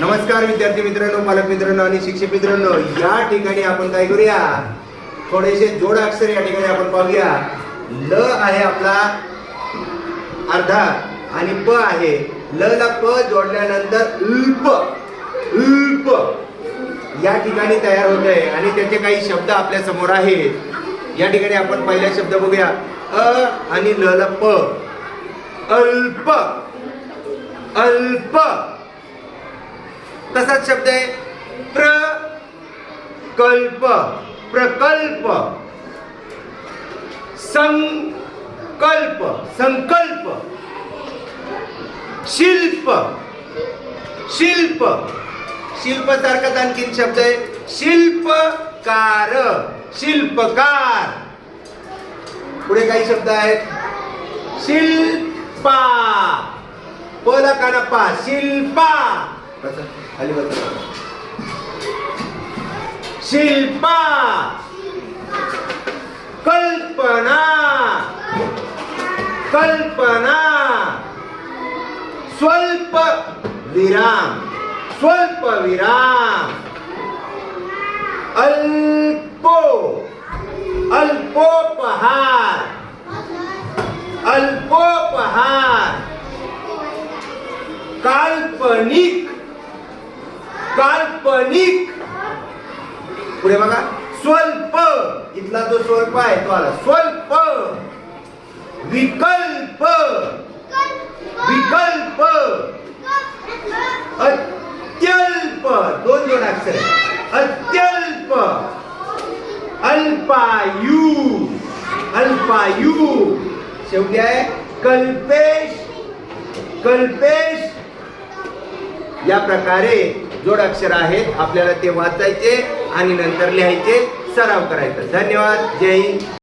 नमस्कार विद्यार्थी मित्रांनो पालक मित्रांनो आणि शिक्षक मित्रांनो. या ठिकाणी आपण काय करूया? थोडेसे जोड अक्षर या ठिकाणी आपण पाहूया. ल आहे आपला अर्धा आणि प आहे. ल ला प जोडल्यानंतर अल्प उल्प या ठिकाणी तयार होत आहे आणि त्याचे काही शब्द आपल्यासमोर आहेत. या ठिकाणी आपण पहिला शब्द बघूया. अ आणि ल ला प. अल्प. अल्प. तसाच शब्द आहे प्रकल्प. प्रकल्प. संकल्प. संकल्प. शिल्प. शिल्प. शिल्प सारखाच आणखीन शब्द आहे. शिल्पकार. शिल्पकार. पुढे काही शब्द आहेत. शिल्पा. पला कानप्पा शिल्पा खाली बस शिल्पा कल्पना कल्पना स्वल्प विराम स्वल्प विराम अल्पो अल्पोपहार काल्पनिक. काल्पनिक. पुढे बघा. स्वल्प. इथला जो स्वल्प आहे तो आला. स्वल्प. विकल्प. विकल्प. अत्यल्प. दोन दोन अक्षर आहे अत्यल्प. अल्पायू. अल्पायू. शेवटी आहे कल्पेश. कल्पेश. या प्रकारे जोड अक्षर आहेत आपल्याला ते वाचायचे आणि नंतर लिहायचे सराव करायचा. धन्यवाद. जय हिंद.